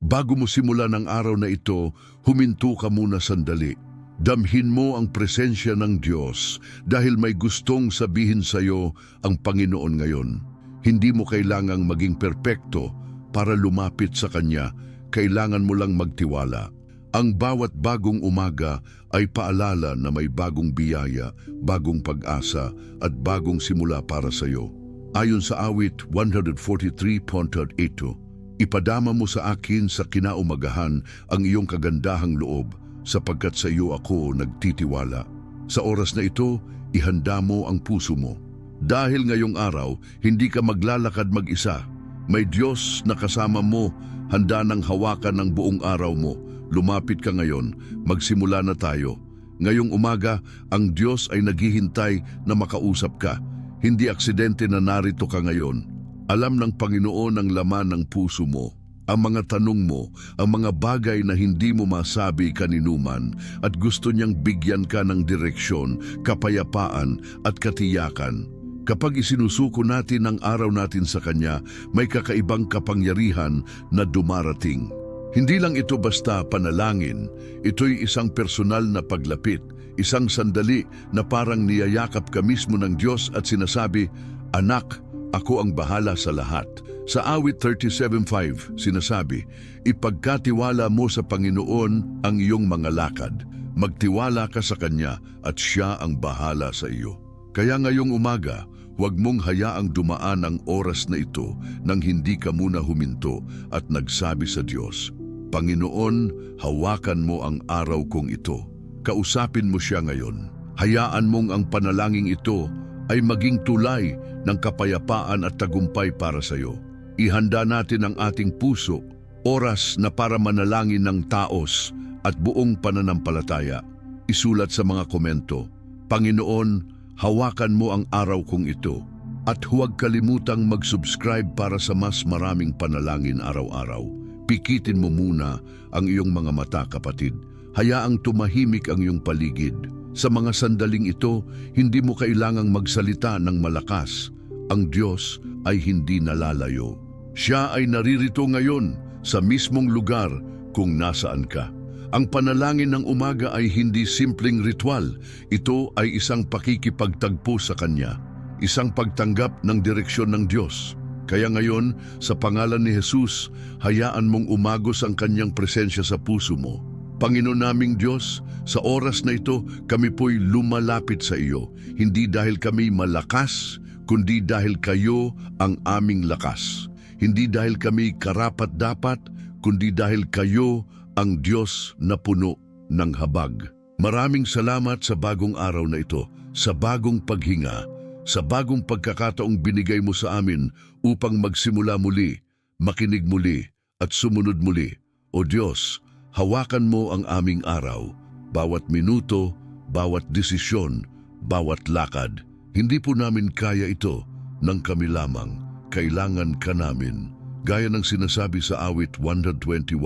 Bago mo simulan ang araw na ito, huminto ka muna sandali. Damhin mo ang presensya ng Diyos dahil may gustong sabihin sa iyo ang Panginoon ngayon. Hindi mo kailangang maging perpekto para lumapit sa Kanya. Kailangan mo lang magtiwala. Ang bawat bagong umaga ay paalala na may bagong biyaya, bagong pag-asa at bagong simula para sa iyo. Ayon sa awit 143.82, Ipadama mo sa akin sa kinaumagahan ang iyong kagandahang loob sapagkat sa iyo ako nagtitiwala. Sa oras na ito, ihanda mo ang puso mo. Dahil ngayong araw, hindi ka maglalakad mag-isa. May Diyos na kasama mo, handa ng hawakan ng buong araw mo. Lumapit ka ngayon, magsimula na tayo. Ngayong umaga, ang Diyos ay naghihintay na makausap ka. Hindi aksidente na narito ka ngayon. Alam ng Panginoon ang laman ng puso mo, ang mga tanong mo, ang mga bagay na hindi mo masabi kaninuman at gusto niyang bigyan ka ng direksyon, kapayapaan at katiyakan. Kapag isinusuko natin ang araw natin sa Kanya, may kakaibang kapangyarihan na dumarating. Hindi lang ito basta panalangin, ito'y isang personal na paglapit, isang sandali na parang niyayakap ka mismo ng Diyos at sinasabi, Anak, ako ang bahala sa lahat. Sa awit 37.5, sinasabi, Ipagkatiwala mo sa Panginoon ang iyong mga lakad. Magtiwala ka sa Kanya at Siya ang bahala sa iyo. Kaya ngayong umaga, huwag mong hayaang dumaan ang oras na ito nang hindi ka muna huminto at nagsabi sa Diyos, Panginoon, hawakan mo ang araw kong ito. Kausapin mo siya ngayon. Hayaan mong ang panalangin ito ay maging tulay ng kapayapaan at tagumpay para sa iyo. Ihanda natin ang ating puso, oras na para manalangin ng taos at buong pananampalataya. Isulat sa mga komento, Panginoon, hawakan mo ang araw kong ito at huwag kalimutang mag-subscribe para sa mas maraming panalangin araw-araw. Pikitin mo muna ang iyong mga mata kapatid. Hayaang tumahimik ang iyong paligid. Sa mga sandaling ito, hindi mo kailangang magsalita ng malakas. Ang Diyos ay hindi nalalayo. Siya ay naririto ngayon sa mismong lugar kung nasaan ka. Ang panalangin ng umaga ay hindi simpleng ritual. Ito ay isang pakikipagtagpo sa Kanya, isang pagtanggap ng direksyon ng Diyos. Kaya ngayon, sa pangalan ni Jesus, hayaan mong umagos ang Kanyang presensya sa puso mo. Panginoon naming Diyos, sa oras na ito, kami po'y lumalapit sa iyo, hindi dahil kami malakas, kundi dahil kayo ang aming lakas. Hindi dahil kami karapat-dapat, kundi dahil kayo ang Diyos na puno ng habag. Maraming salamat sa bagong araw na ito, sa bagong paghinga, sa bagong pagkakataong binigay mo sa amin upang magsimula muli, makinig muli at sumunod muli. O Diyos, hawakan mo ang aming araw, bawat minuto, bawat desisyon, bawat lakad. Hindi po namin kaya ito nang kami lamang. Kailangan ka namin. Gaya ng sinasabi sa awit 121.2,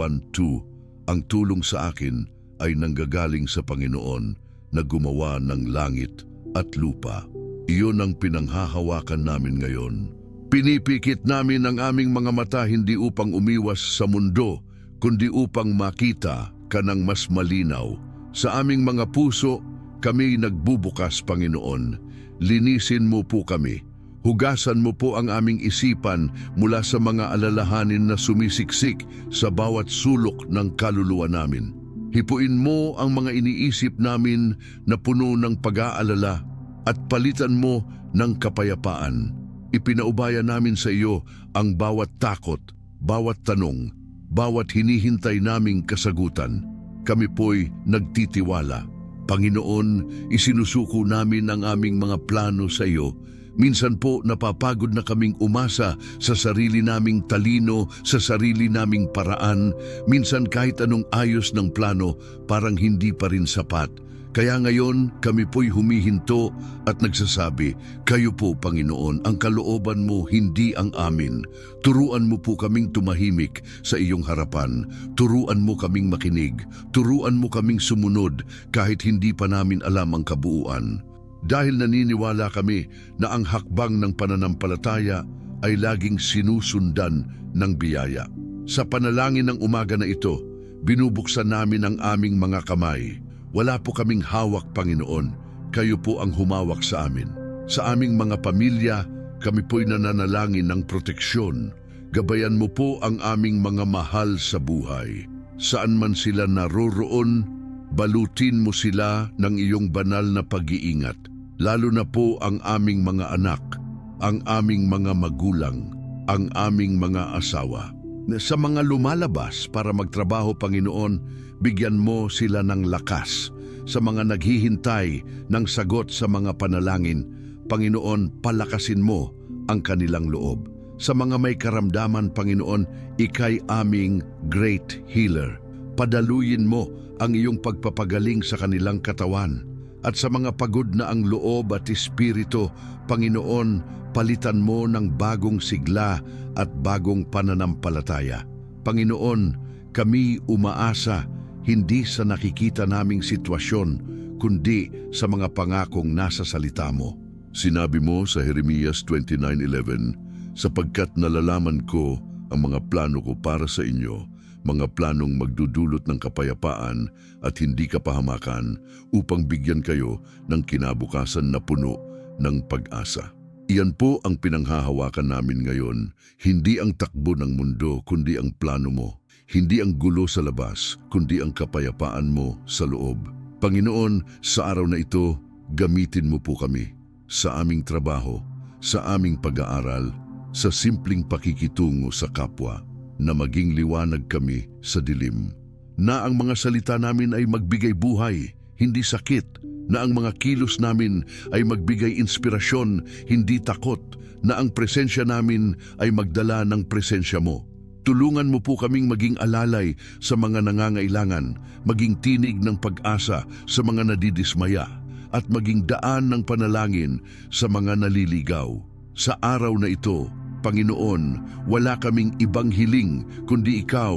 ang tulong sa akin ay nanggagaling sa Panginoon na gumawa ng langit at lupa. Iyon ang pinanghahawakan namin ngayon. Pinipikit namin ang aming mga mata hindi upang umiwas sa mundo, kundi upang makita ka ng mas malinaw. Sa aming mga puso, kami nagbubukas, Panginoon. Linisin mo po kami. Hugasan mo po ang aming isipan mula sa mga alalahanin na sumisiksik sa bawat sulok ng kaluluwa namin. Hipuin mo ang mga iniisip namin na puno ng pag-aalala at palitan mo ng kapayapaan. Ipinaubaya namin sa iyo ang bawat takot, bawat tanong, bawat hinihintay naming kasagutan. Kami po'y nagtitiwala. Panginoon, isinusuko namin ang aming mga plano sa iyo. Minsan po napapagod na kaming umasa sa sarili naming talino, sa sarili naming paraan. Minsan kahit anong ayos ng plano, parang hindi pa rin sapat. Kaya ngayon, kami po'y humihinto at nagsasabi, Kayo po, Panginoon, ang kalooban mo, hindi ang amin. Turuan mo po kaming tumahimik sa iyong harapan. Turuan mo kaming makinig. Turuan mo kaming sumunod kahit hindi pa namin alam ang kabuuan. Dahil naniniwala kami na ang hakbang ng pananampalataya ay laging sinusundan ng biyaya. Sa panalangin ng umaga na ito, binubuksan namin ang aming mga kamay. Wala po kaming hawak, Panginoon. Kayo po ang humawak sa amin. Sa aming mga pamilya, kami po'y nananalangin ng proteksyon. Gabayan mo po ang aming mga mahal sa buhay. Saan man sila naroroon, balutin mo sila ng iyong banal na pag-iingat. Lalo na po ang aming mga anak, ang aming mga magulang, ang aming mga asawa. Sa mga lumalabas para magtrabaho, Panginoon, bigyan mo sila ng lakas. Sa mga naghihintay ng sagot sa mga panalangin, Panginoon, palakasin mo ang kanilang loob. Sa mga may karamdaman, Panginoon, ikay aming great healer. Padaluyin mo ang iyong pagpapagaling sa kanilang katawan. At sa mga pagod na ang loob at espiritu, Panginoon, palitan mo ng bagong sigla at bagong pananampalataya. Panginoon, kami umaasa hindi sa nakikita naming sitwasyon, kundi sa mga pangakong nasa salita mo. Sinabi mo sa Jeremias 29.11, sapagkat nalalaman ko ang mga plano ko para sa inyo, mga planong magdudulot ng kapayapaan at hindi kapahamakan upang bigyan kayo ng kinabukasan na puno ng pag-asa. Iyan po ang pinanghahawakan namin ngayon, hindi ang takbo ng mundo kundi ang plano mo, hindi ang gulo sa labas kundi ang kapayapaan mo sa loob. Panginoon, sa araw na ito, gamitin mo po kami sa aming trabaho, sa aming pag-aaral, sa simpleng pakikitungo sa kapwa, na maging liwanag kami sa dilim. Na ang mga salita namin ay magbigay buhay, hindi sakit, na ang mga kilos namin ay magbigay inspirasyon, hindi takot, na ang presensya namin ay magdala ng presensya mo. Tulungan mo po kaming maging alalay sa mga nangangailangan, maging tinig ng pag-asa sa mga nadidismaya, at maging daan ng panalangin sa mga naliligaw. Sa araw na ito, Panginoon, wala kaming ibang hiling kundi Ikaw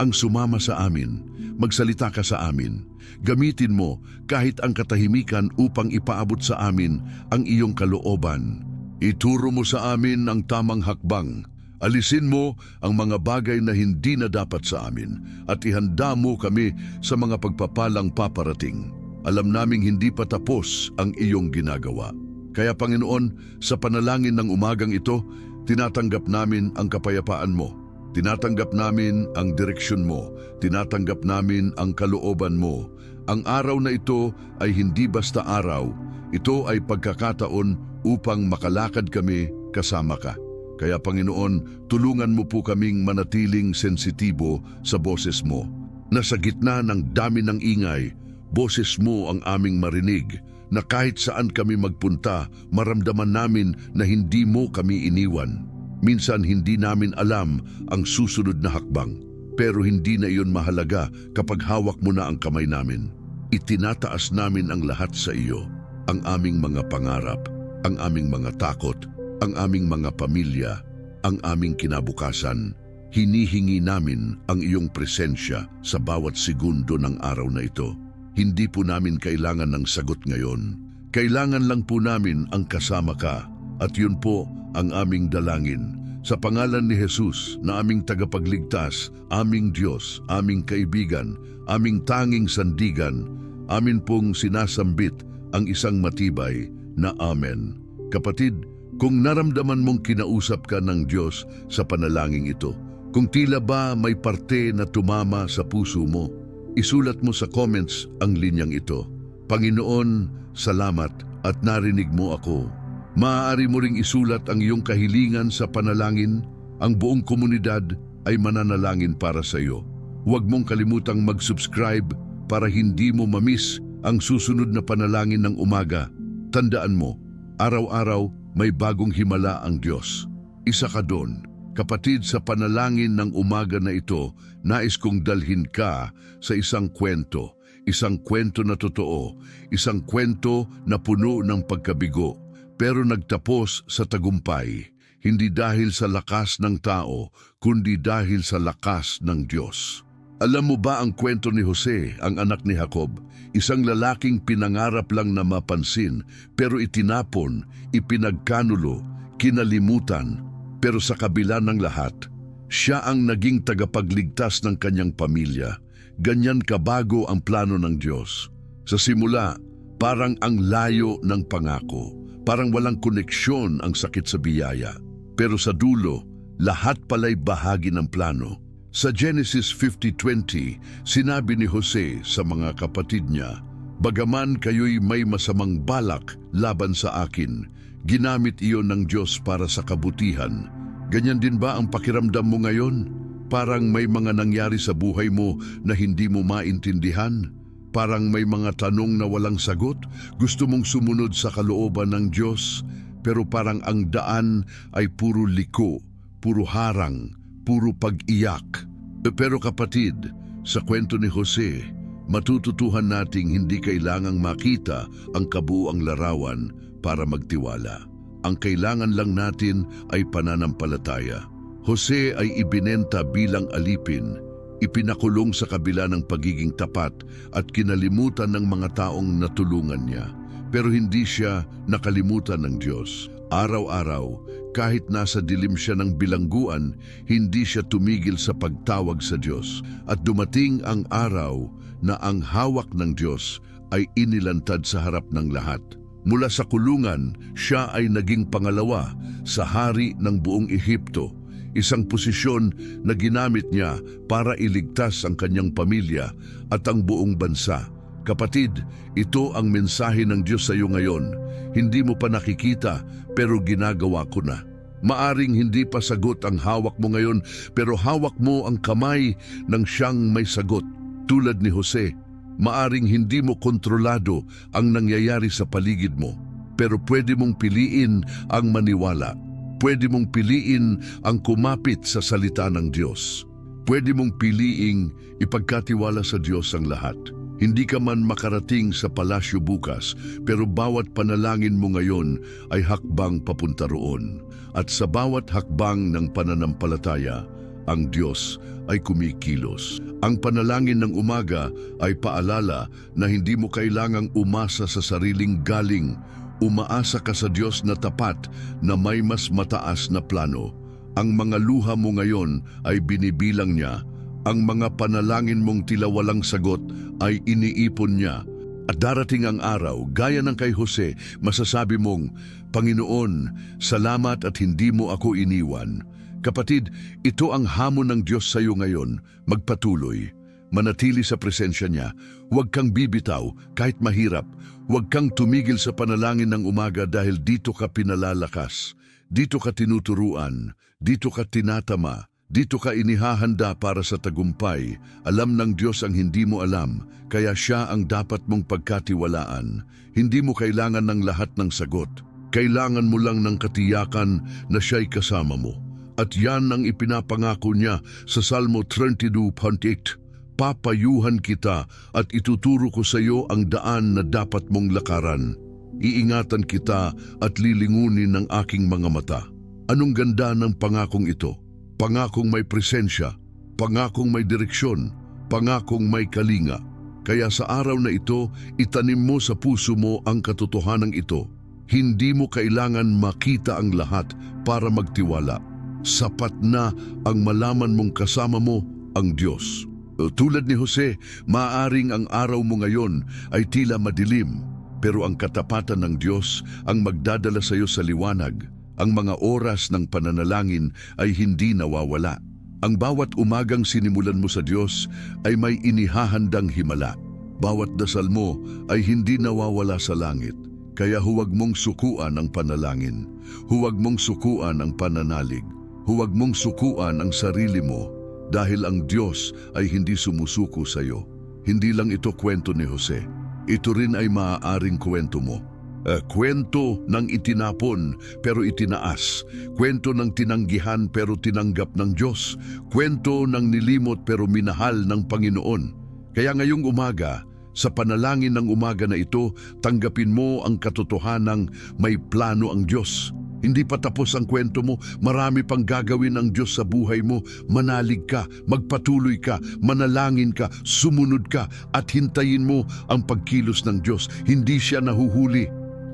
ang sumama sa amin. Magsalita ka sa amin. Gamitin mo kahit ang katahimikan upang ipaabot sa amin ang iyong kalooban. Ituro mo sa amin ang tamang hakbang. Alisin mo ang mga bagay na hindi na dapat sa amin at ihanda mo kami sa mga pagpapalang paparating. Alam naming hindi pa tapos ang iyong ginagawa. Kaya Panginoon, sa panalangin ng umagang ito, tinatanggap namin ang kapayapaan mo. Tinatanggap namin ang direksyon mo. Tinatanggap namin ang kalooban mo. Ang araw na ito ay hindi basta araw. Ito ay pagkakataon upang makalakad kami kasama ka. Kaya Panginoon, tulungan mo po kaming manatiling sensitibo sa boses mo. Na sa gitna ng dami ng ingay, boses mo ang aming marinig na kahit saan kami magpunta, maramdaman namin na hindi mo kami iniwan. Minsan hindi namin alam ang susunod na hakbang, pero hindi na iyon mahalaga kapag hawak mo na ang kamay namin. Itinataas namin ang lahat sa iyo, ang aming mga pangarap, ang aming mga takot, ang aming mga pamilya, ang aming kinabukasan. Hinihingi namin ang iyong presensya sa bawat segundo ng araw na ito. Hindi po namin kailangan ng sagot ngayon. Kailangan lang po namin ang kasama ka at yun po ang aming dalangin. Sa pangalan ni Jesus na aming tagapagligtas, aming Diyos, aming kaibigan, aming tanging sandigan, amin pong sinasambit ang isang matibay na Amen. Kapatid, kung naramdaman mong kinausap ka ng Diyos sa panalangin ito, kung tila ba may parte na tumama sa puso mo, isulat mo sa comments ang linyang ito. Panginoon, salamat at narinig mo ako. Maaari mo ring isulat ang iyong kahilingan sa panalangin. Ang buong komunidad ay mananalangin para sa iyo. Huwag mong kalimutang mag-subscribe para hindi mo mamiss ang susunod na panalangin ng umaga. Tandaan mo, araw-araw may bagong himala ang Diyos. Isa ka doon. Kapatid, sa panalangin ng umaga na ito, nais kong dalhin ka sa isang kwento. Isang kwento na totoo, isang kwento na puno ng pagkabigo, pero nagtapos sa tagumpay. Hindi dahil sa lakas ng tao, kundi dahil sa lakas ng Diyos. Alam mo ba ang kwento ni Jose, ang anak ni Jacob? Isang lalaking pinangarap lang na mapansin, pero itinapon, ipinagkanulo, kinalimutan, pero sa kabila ng lahat, Siya ang naging tagapagligtas ng kanyang pamilya. Ganyan kabago ang plano ng Diyos. Sa simula, parang ang layo ng pangako. Parang walang koneksyon ang sakit sa biyaya. Pero sa dulo, lahat pala'y bahagi ng plano. Sa Genesis 50.20, sinabi ni Jose sa mga kapatid niya, Bagaman kayo'y may masamang balak laban sa akin, ginamit iyon ng Diyos para sa kabutihan. Ganyan din ba ang pakiramdam mo ngayon? Parang may mga nangyari sa buhay mo na hindi mo maintindihan? Parang may mga tanong na walang sagot? Gusto mong sumunod sa kalooban ng Diyos? Pero parang ang daan ay puro liko, puro harang, puro pag-iyak. Pero kapatid, sa kwento ni Jose, matututuhan nating hindi kailangang makita ang kabuang larawan para magtiwala. Ang kailangan lang natin ay pananampalataya. Jose ay ibinenta bilang alipin, ipinakulong sa kabila ng pagiging tapat at kinalimutan ng mga taong natulungan niya. Pero hindi siya nakalimutan ng Diyos. Araw-araw, kahit nasa dilim siya ng bilangguan, hindi siya tumigil sa pagtawag sa Diyos. At dumating ang araw na ang hawak ng Diyos ay inilantad sa harap ng lahat. Mula sa kulungan, siya ay naging pangalawa sa hari ng buong Ehipto, isang posisyon na ginamit niya para iligtas ang kanyang pamilya at ang buong bansa. Kapatid, ito ang mensahe ng Diyos sa iyo ngayon. Hindi mo pa nakikita pero ginagawa ko na. Maaring hindi pa sagot ang hawak mo ngayon pero hawak mo ang kamay ng siyang may sagot. Tulad ni Jose, maaring hindi mo kontrolado ang nangyayari sa paligid mo pero pwede mong piliin ang maniwala. Pwede mong piliin ang kumapit sa salita ng Diyos. Pwede mong piliing ipagkatiwala sa Diyos ang lahat. Hindi ka man makarating sa palasyo bukas, pero bawat panalangin mo ngayon ay hakbang papunta roon. At sa bawat hakbang ng pananampalataya, ang Diyos ay kumikilos. Ang panalangin ng umaga ay paalala na hindi mo kailangang umasa sa sariling galing. Umaasa ka sa Diyos na tapat na may mas mataas na plano. Ang mga luha mo ngayon ay binibilang niya ang mga panalangin mong tila walang sagot ay iniipon niya. At darating ang araw, gaya ng kay Jose, masasabi mong, Panginoon, salamat at hindi mo ako iniwan. Kapatid, ito ang hamon ng Diyos sa iyo ngayon, magpatuloy. Manatili sa presensya niya, huwag kang bibitaw kahit mahirap, huwag kang tumigil sa panalangin ng umaga dahil dito ka pinalalakas, dito ka tinuturuan, dito ka tinatama, dito ka inihahanda para sa tagumpay. Alam ng Diyos ang hindi mo alam, kaya siya ang dapat mong pagkatiwalaan. Hindi mo kailangan ng lahat ng sagot. Kailangan mo lang ng katiyakan na siya'y kasama mo. At yan ang ipinapangako niya sa Salmo 32.8. Papayuhan kita at ituturo ko sa iyo ang daan na dapat mong lakaran. Iingatan kita at lilingunin ng aking mga mata. Anong ganda ng pangakong ito? Pangakong may presensya, pangakong may direksyon, pangakong may kalinga. Kaya sa araw na ito, itanim mo sa puso mo ang katotohanan ito. Hindi mo kailangan makita ang lahat para magtiwala. Sapat na ang malaman mong kasama mo ang Diyos. Tulad ni Jose, maaring ang araw mo ngayon ay tila madilim, pero ang katapatan ng Diyos ang magdadala sa iyo sa liwanag ang mga oras ng pananalangin ay hindi nawawala. Ang bawat umagang sinimulan mo sa Diyos ay may inihahandang himala. Bawat dasal mo ay hindi nawawala sa langit. Kaya huwag mong sukuan ang panalangin. Huwag mong sukuan ang pananalig. Huwag mong sukuan ang sarili mo dahil ang Diyos ay hindi sumusuko sa iyo. Hindi lang ito kwento ni Jose. Ito rin ay maaaring kwento mo. Uh, kwento ng itinapon pero itinaas. Kwento ng tinanggihan pero tinanggap ng Diyos. Kwento ng nilimot pero minahal ng Panginoon. Kaya ngayong umaga, sa panalangin ng umaga na ito, tanggapin mo ang katotohanang may plano ang Diyos. Hindi pa tapos ang kwento mo, marami pang gagawin ang Diyos sa buhay mo. Manalig ka, magpatuloy ka, manalangin ka, sumunod ka, at hintayin mo ang pagkilos ng Diyos. Hindi siya nahuhuli.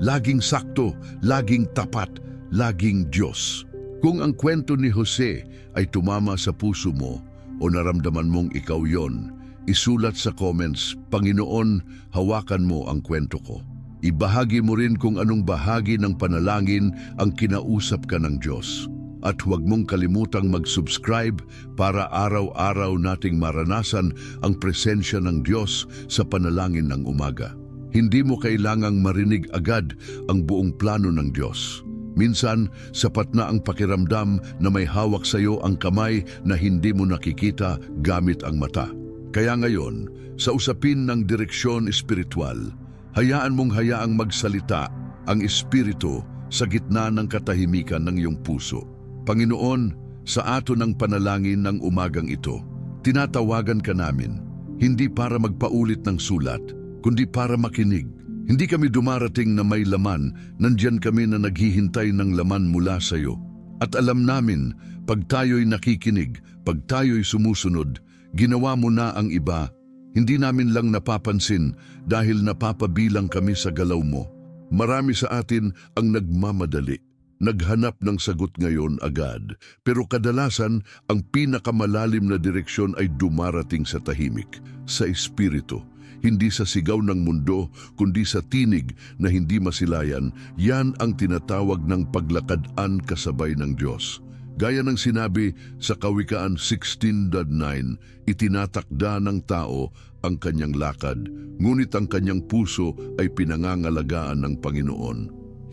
Laging sakto, laging tapat, laging Diyos. Kung ang kwento ni Jose ay tumama sa puso mo o naramdaman mong ikaw yon, isulat sa comments, Panginoon, hawakan mo ang kwento ko. Ibahagi mo rin kung anong bahagi ng panalangin ang kinausap ka ng Diyos. At huwag mong kalimutang mag-subscribe para araw-araw nating maranasan ang presensya ng Diyos sa panalangin ng umaga. Hindi mo kailangang marinig agad ang buong plano ng Diyos. Minsan, sapat na ang pakiramdam na may hawak sa iyo ang kamay na hindi mo nakikita gamit ang mata. Kaya ngayon, sa usapin ng direksyon espiritual, hayaan mong hayaang magsalita ang Espiritu sa gitna ng katahimikan ng iyong puso. Panginoon, sa ato ng panalangin ng umagang ito, tinatawagan ka namin, hindi para magpaulit ng sulat, kundi para makinig. Hindi kami dumarating na may laman, nandyan kami na naghihintay ng laman mula sa iyo. At alam namin, pag tayo'y nakikinig, pag tayo'y sumusunod, ginawa mo na ang iba. Hindi namin lang napapansin dahil napapabilang kami sa galaw mo. Marami sa atin ang nagmamadali. Naghanap ng sagot ngayon agad, pero kadalasan ang pinakamalalim na direksyon ay dumarating sa tahimik, sa espiritu. Hindi sa sigaw ng mundo, kundi sa tinig na hindi masilayan, yan ang tinatawag ng paglakad-an kasabay ng Diyos. Gaya ng sinabi sa Kawikaan 16.9, itinatakda ng tao ang kanyang lakad, ngunit ang kanyang puso ay pinangangalagaan ng Panginoon.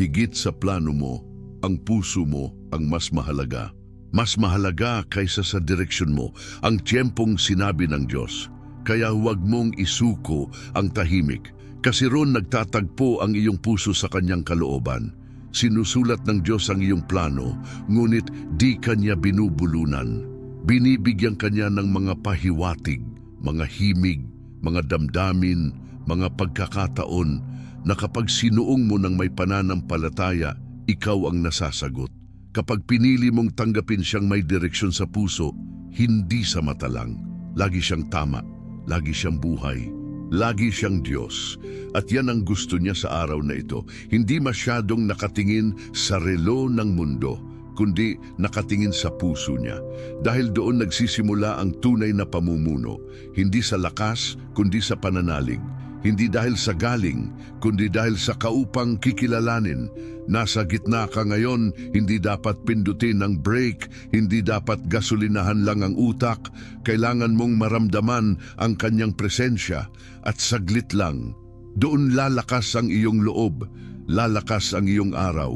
Higit sa plano mo, ang puso mo ang mas mahalaga. Mas mahalaga kaysa sa direksyon mo ang tiyempong sinabi ng Diyos. Kaya huwag mong isuko ang tahimik, kasi ron nagtatagpo ang iyong puso sa kanyang kalooban. Sinusulat ng Diyos ang iyong plano, ngunit di kanya binubulunan. Binibigyan kanya ng mga pahiwatig, mga himig, mga damdamin, mga pagkakataon na kapag sinuong mo ng may pananampalataya, ikaw ang nasasagot. Kapag pinili mong tanggapin siyang may direksyon sa puso, hindi sa mata lang. Lagi siyang tama, lagi siyang buhay, lagi siyang Diyos. At yan ang gusto niya sa araw na ito. Hindi masyadong nakatingin sa relo ng mundo, kundi nakatingin sa puso niya. Dahil doon nagsisimula ang tunay na pamumuno, hindi sa lakas, kundi sa pananalig. Hindi dahil sa galing, kundi dahil sa kaupang kikilalanin. Nasa gitna ka ngayon, hindi dapat pindutin ang brake, hindi dapat gasolinahan lang ang utak. Kailangan mong maramdaman ang kanyang presensya at saglit lang. Doon lalakas ang iyong loob, lalakas ang iyong araw,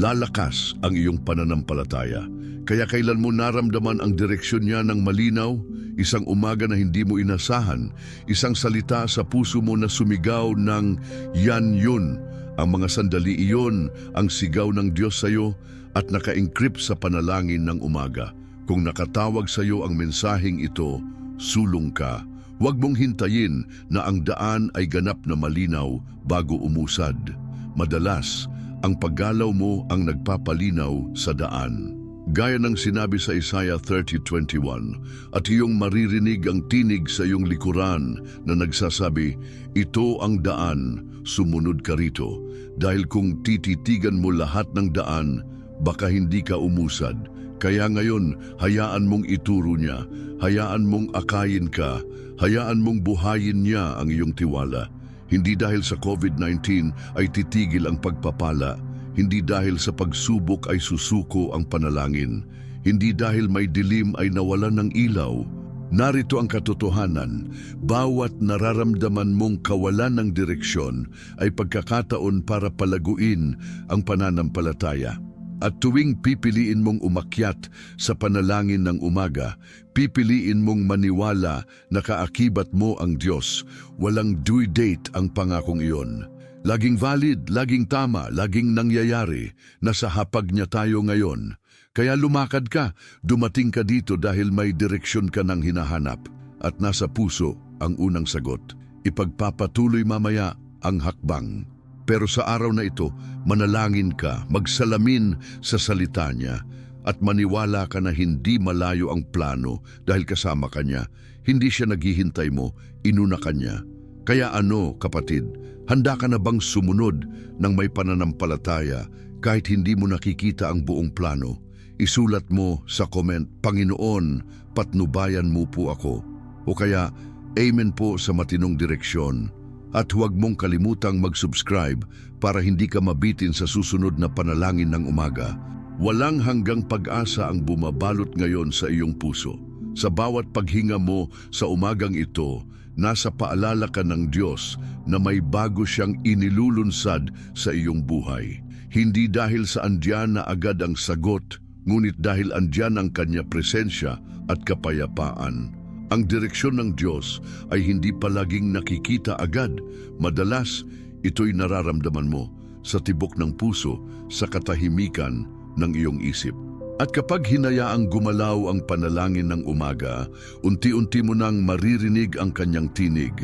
lalakas ang iyong pananampalataya. Kaya kailan mo naramdaman ang direksyon niya ng malinaw, isang umaga na hindi mo inasahan, isang salita sa puso mo na sumigaw ng yan yun. Ang mga sandali iyon ang sigaw ng Diyos sa iyo at naka-encrypt sa panalangin ng umaga. Kung nakatawag sa iyo ang mensaheng ito, sulong ka. Huwag mong hintayin na ang daan ay ganap na malinaw bago umusad. Madalas, ang paggalaw mo ang nagpapalinaw sa daan. Gaya ng sinabi sa Isaiah 30.21, at iyong maririnig ang tinig sa iyong likuran na nagsasabi, Ito ang daan, sumunod ka rito. Dahil kung tititigan mo lahat ng daan, baka hindi ka umusad. Kaya ngayon, hayaan mong ituro niya, hayaan mong akayin ka, hayaan mong buhayin niya ang iyong tiwala. Hindi dahil sa COVID-19 ay titigil ang pagpapala, hindi dahil sa pagsubok ay susuko ang panalangin. Hindi dahil may dilim ay nawalan ng ilaw. Narito ang katotohanan, bawat nararamdaman mong kawalan ng direksyon ay pagkakataon para palaguin ang pananampalataya. At tuwing pipiliin mong umakyat sa panalangin ng umaga, pipiliin mong maniwala na kaakibat mo ang Diyos. Walang due date ang pangakong iyon. Laging valid, laging tama, laging nangyayari. Nasa hapag niya tayo ngayon. Kaya lumakad ka, dumating ka dito dahil may direksyon ka ng hinahanap. At nasa puso ang unang sagot. Ipagpapatuloy mamaya ang hakbang. Pero sa araw na ito, manalangin ka, magsalamin sa salita niya, at maniwala ka na hindi malayo ang plano dahil kasama ka niya. Hindi siya naghihintay mo, inuna ka niya. Kaya ano, kapatid, handa ka na bang sumunod ng may pananampalataya kahit hindi mo nakikita ang buong plano? isulat mo sa comment, Panginoon, patnubayan mo po ako. O kaya, Amen po sa matinong direksyon. At huwag mong kalimutang mag-subscribe para hindi ka mabitin sa susunod na panalangin ng umaga. Walang hanggang pag-asa ang bumabalot ngayon sa iyong puso. Sa bawat paghinga mo sa umagang ito, nasa paalala ka ng Diyos na may bago siyang inilulunsad sa iyong buhay. Hindi dahil sa andyan na agad ang sagot, ngunit dahil andyan ang kanya presensya at kapayapaan. Ang direksyon ng Diyos ay hindi palaging nakikita agad. Madalas, ito'y nararamdaman mo sa tibok ng puso, sa katahimikan ng iyong isip. At kapag hinayaang gumalaw ang panalangin ng umaga, unti-unti mo nang maririnig ang kanyang tinig.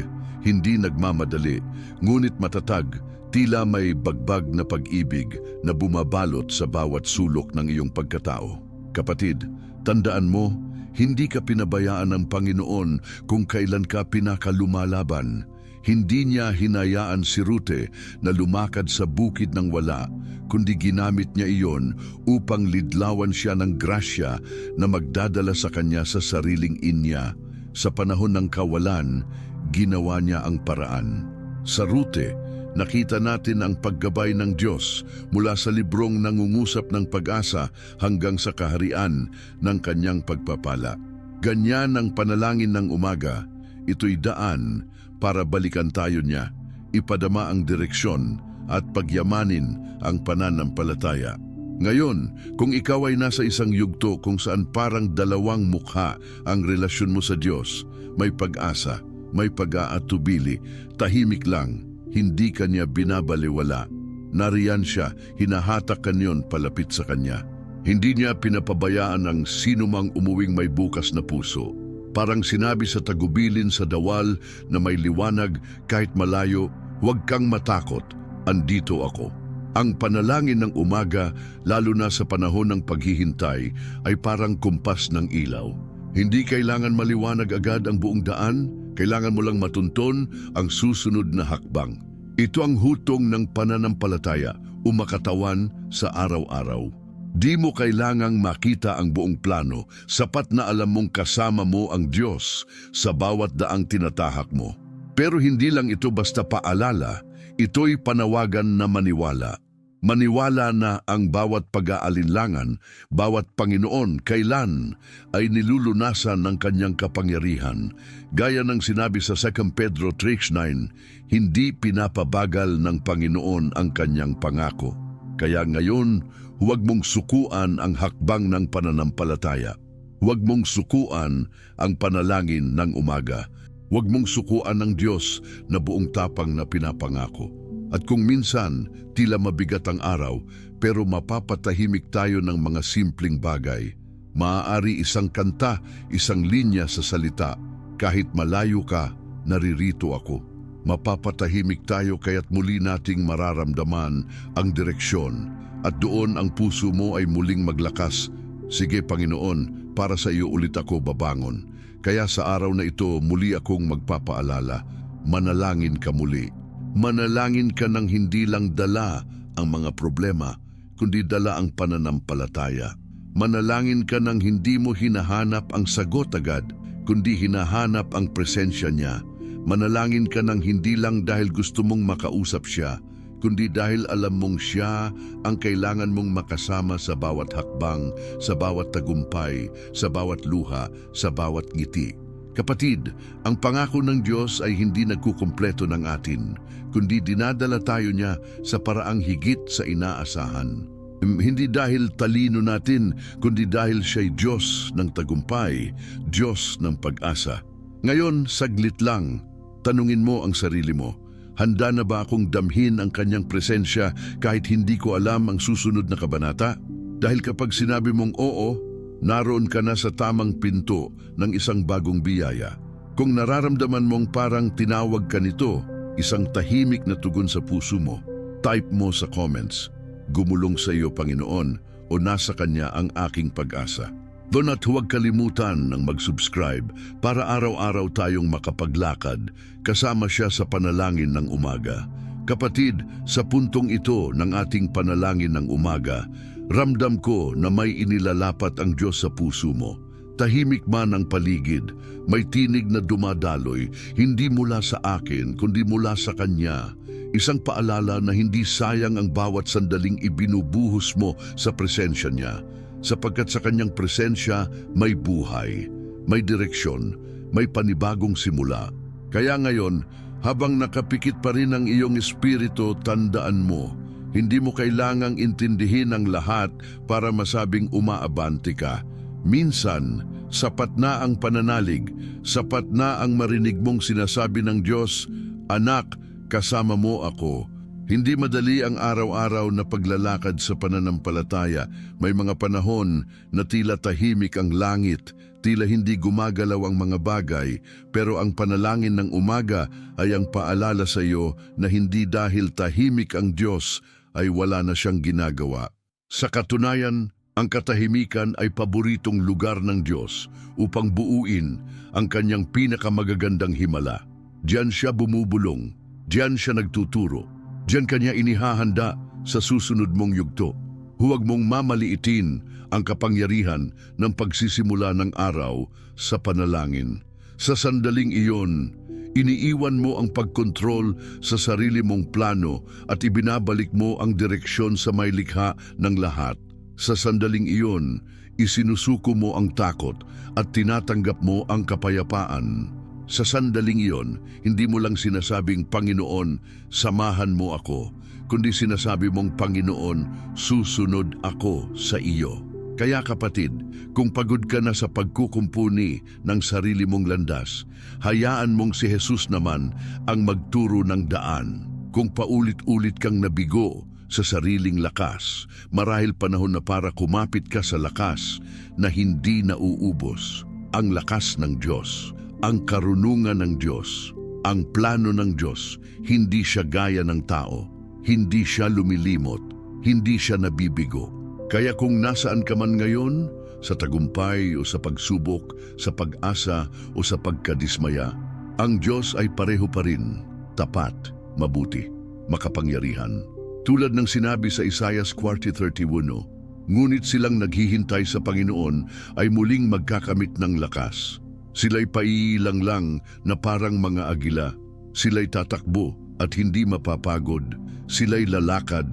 Hindi nagmamadali, ngunit matatag, tila may bagbag na pag-ibig na bumabalot sa bawat sulok ng iyong pagkatao. Kapatid, tandaan mo, hindi ka pinabayaan ng Panginoon kung kailan ka pinakalumalaban. Hindi niya hinayaan si Rute na lumakad sa bukid ng wala, kundi ginamit niya iyon upang lidlawan siya ng grasya na magdadala sa kanya sa sariling inya. Sa panahon ng kawalan, ginawa niya ang paraan. Sa Rute, nakita natin ang paggabay ng Diyos mula sa librong nangungusap ng pag-asa hanggang sa kaharian ng kanyang pagpapala. Ganyan ang panalangin ng umaga, ito'y daan para balikan tayo niya, ipadama ang direksyon at pagyamanin ang pananampalataya. Ngayon, kung ikaw ay nasa isang yugto kung saan parang dalawang mukha ang relasyon mo sa Diyos, may pag-asa, may pag-aatubili, tahimik lang, hindi kanya binabaliwala. Nariyan siya, hinahatak kanyon palapit sa kanya. Hindi niya pinapabayaan ang sinumang umuwing may bukas na puso. Parang sinabi sa tagubilin sa dawal na may liwanag kahit malayo, huwag kang matakot, andito ako. Ang panalangin ng umaga, lalo na sa panahon ng paghihintay, ay parang kumpas ng ilaw. Hindi kailangan maliwanag agad ang buong daan, kailangan mo lang matunton ang susunod na hakbang. Ito ang hutong ng pananampalataya, umakatawan sa araw-araw. Di mo kailangang makita ang buong plano, sapat na alam mong kasama mo ang Diyos sa bawat daang tinatahak mo. Pero hindi lang ito basta paalala, ito'y panawagan na maniwala. Maniwala na ang bawat pag-aalinlangan, bawat Panginoon kailan ay nilulunasan ng kanyang kapangyarihan. Gaya ng sinabi sa 2 Pedro 3.9, hindi pinapabagal ng Panginoon ang kanyang pangako. Kaya ngayon, huwag mong sukuan ang hakbang ng pananampalataya. Huwag mong sukuan ang panalangin ng umaga. Huwag mong sukuan ng Diyos na buong tapang na pinapangako. At kung minsan, tila mabigat ang araw, pero mapapatahimik tayo ng mga simpleng bagay. Maaari isang kanta, isang linya sa salita. Kahit malayo ka, naririto ako. Mapapatahimik tayo kaya't muli nating mararamdaman ang direksyon at doon ang puso mo ay muling maglakas. Sige Panginoon, para sa iyo ulit ako babangon. Kaya sa araw na ito muli akong magpapaalala, manalangin ka muli. Manalangin ka ng hindi lang dala ang mga problema, kundi dala ang pananampalataya. Manalangin ka ng hindi mo hinahanap ang sagot agad, kundi hinahanap ang presensya niya. Manalangin ka ng hindi lang dahil gusto mong makausap siya, kundi dahil alam mong siya ang kailangan mong makasama sa bawat hakbang, sa bawat tagumpay, sa bawat luha, sa bawat ngiti. Kapatid, ang pangako ng Diyos ay hindi nagkukumpleto ng atin, kundi dinadala tayo niya sa paraang higit sa inaasahan. Hindi dahil talino natin, kundi dahil siya'y Diyos ng tagumpay, Diyos ng pag-asa. Ngayon, saglit lang, tanungin mo ang sarili mo, handa na ba akong damhin ang kanyang presensya kahit hindi ko alam ang susunod na kabanata? Dahil kapag sinabi mong oo, naroon ka na sa tamang pinto ng isang bagong biyaya. Kung nararamdaman mong parang tinawag ka nito, isang tahimik na tugon sa puso mo, type mo sa comments, gumulong sa iyo Panginoon o nasa Kanya ang aking pag-asa. Doon at huwag kalimutan ng mag-subscribe para araw-araw tayong makapaglakad kasama siya sa panalangin ng umaga. Kapatid, sa puntong ito ng ating panalangin ng umaga, Ramdam ko na may inilalapat ang Diyos sa puso mo. Tahimik man ang paligid, may tinig na dumadaloy, hindi mula sa akin, kundi mula sa Kanya. Isang paalala na hindi sayang ang bawat sandaling ibinubuhos mo sa presensya niya, sapagkat sa Kanyang presensya may buhay, may direksyon, may panibagong simula. Kaya ngayon, habang nakapikit pa rin ang iyong espiritu, tandaan mo, hindi mo kailangang intindihin ang lahat para masabing umaabante ka. Minsan, sapat na ang pananalig, sapat na ang marinig mong sinasabi ng Diyos, Anak, kasama mo ako. Hindi madali ang araw-araw na paglalakad sa pananampalataya. May mga panahon na tila tahimik ang langit, tila hindi gumagalaw ang mga bagay, pero ang panalangin ng umaga ay ang paalala sa iyo na hindi dahil tahimik ang Diyos ay wala na siyang ginagawa. Sa katunayan, ang katahimikan ay paboritong lugar ng Diyos upang buuin ang kanyang pinakamagagandang himala. Diyan siya bumubulong, diyan siya nagtuturo, diyan kanya inihahanda sa susunod mong yugto. Huwag mong mamaliitin ang kapangyarihan ng pagsisimula ng araw sa panalangin. Sa sandaling iyon, iniiwan mo ang pagkontrol sa sarili mong plano at ibinabalik mo ang direksyon sa may likha ng lahat. Sa sandaling iyon, isinusuko mo ang takot at tinatanggap mo ang kapayapaan. Sa sandaling iyon, hindi mo lang sinasabing, Panginoon, samahan mo ako, kundi sinasabi mong, Panginoon, susunod ako sa iyo. Kaya kapatid, kung pagod ka na sa pagkukumpuni ng sarili mong landas, hayaan mong si Jesus naman ang magturo ng daan. Kung paulit-ulit kang nabigo sa sariling lakas, marahil panahon na para kumapit ka sa lakas na hindi nauubos. Ang lakas ng Diyos, ang karunungan ng Diyos, ang plano ng Diyos, hindi siya gaya ng tao, hindi siya lumilimot, hindi siya nabibigo. Kaya kung nasaan ka man ngayon, sa tagumpay o sa pagsubok, sa pag-asa o sa pagkadismaya, ang Diyos ay pareho pa rin, tapat, mabuti, makapangyarihan. Tulad ng sinabi sa Isaiah 40.31, Ngunit silang naghihintay sa Panginoon ay muling magkakamit ng lakas. Sila'y paiilang lang na parang mga agila. Sila'y tatakbo at hindi mapapagod. Sila'y lalakad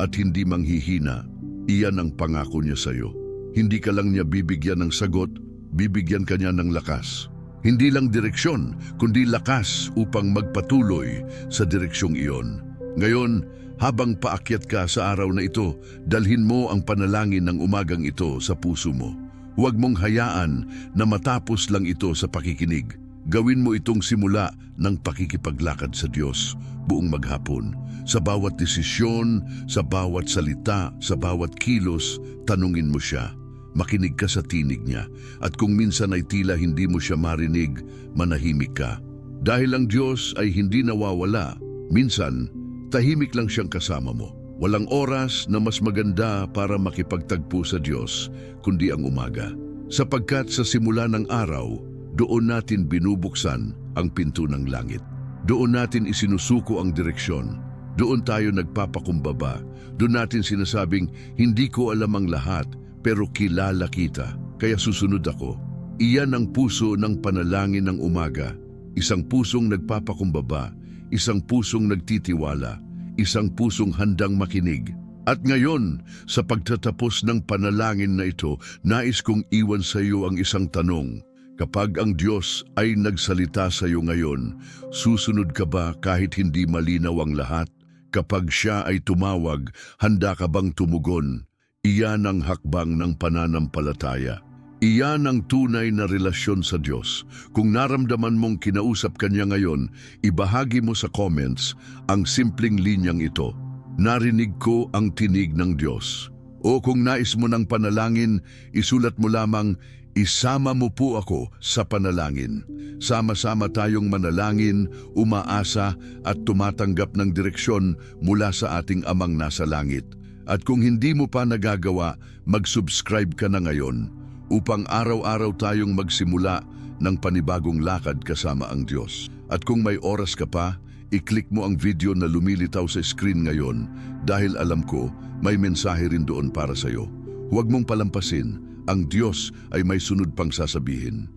at hindi manghihina. Iyan ang pangako niya sa iyo. Hindi ka lang niya bibigyan ng sagot, bibigyan ka niya ng lakas. Hindi lang direksyon, kundi lakas upang magpatuloy sa direksyong iyon. Ngayon, habang paakyat ka sa araw na ito, dalhin mo ang panalangin ng umagang ito sa puso mo. Huwag mong hayaan na matapos lang ito sa pakikinig. Gawin mo itong simula ng pakikipaglakad sa Diyos buong maghapon. Sa bawat desisyon, sa bawat salita, sa bawat kilos, tanungin mo siya. Makinig ka sa tinig niya. At kung minsan ay tila hindi mo siya marinig, manahimik ka. Dahil ang Diyos ay hindi nawawala, minsan tahimik lang siyang kasama mo. Walang oras na mas maganda para makipagtagpo sa Diyos kundi ang umaga. Sapagkat sa simula ng araw, doon natin binubuksan ang pinto ng langit. Doon natin isinusuko ang direksyon. Doon tayo nagpapakumbaba. Doon natin sinasabing, hindi ko alam ang lahat, pero kilala kita, kaya susunod ako. Iyan ang puso ng panalangin ng umaga. Isang pusong nagpapakumbaba, isang pusong nagtitiwala, isang pusong handang makinig. At ngayon, sa pagtatapos ng panalangin na ito, nais kong iwan sa iyo ang isang tanong. Kapag ang Diyos ay nagsalita sa iyo ngayon, susunod ka ba kahit hindi malinaw ang lahat? Kapag siya ay tumawag, handa ka bang tumugon? Iyan ang hakbang ng pananampalataya. Iyan ang tunay na relasyon sa Diyos. Kung naramdaman mong kinausap Kanya ngayon, ibahagi mo sa comments ang simpleng linyang ito. Narinig ko ang tinig ng Diyos. O kung nais mo ng panalangin, isulat mo lamang, isama mo po ako sa panalangin. Sama-sama tayong manalangin, umaasa at tumatanggap ng direksyon mula sa ating amang nasa langit. At kung hindi mo pa nagagawa, mag-subscribe ka na ngayon upang araw-araw tayong magsimula ng panibagong lakad kasama ang Diyos. At kung may oras ka pa, I-click mo ang video na lumilitaw sa screen ngayon dahil alam ko may mensahe rin doon para sa'yo. Huwag mong palampasin, ang Diyos ay may sunod pang sasabihin.